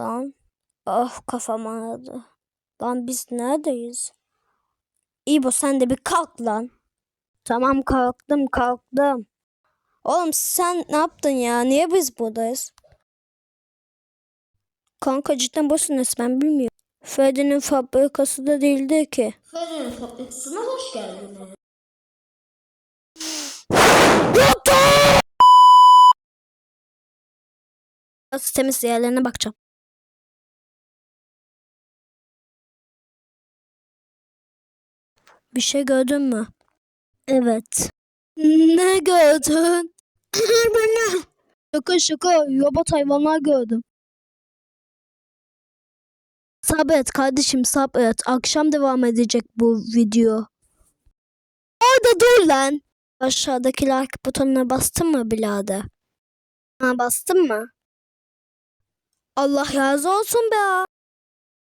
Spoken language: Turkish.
Lan. Oh kafam ağrıdı. Lan biz neredeyiz? İbo sen de bir kalk lan. Tamam kalktım kalktım. Oğlum sen ne yaptın ya? Niye biz buradayız? Kanka cidden boşsun ben bilmiyorum. Freddy'nin fabrikası da değildi ki. Freddy'nin fabrikasına hoş geldiniz. Temiz yerlerine bakacağım. Bir şey gördün mü? Evet. Ne gördün? Bana. Şaka şaka robot hayvanlar gördüm. Sabret kardeşim sabret. Akşam devam edecek bu video. Orada dur lan. Aşağıdaki like butonuna bastın mı birader? Ha bastın mı? Allah razı olsun be.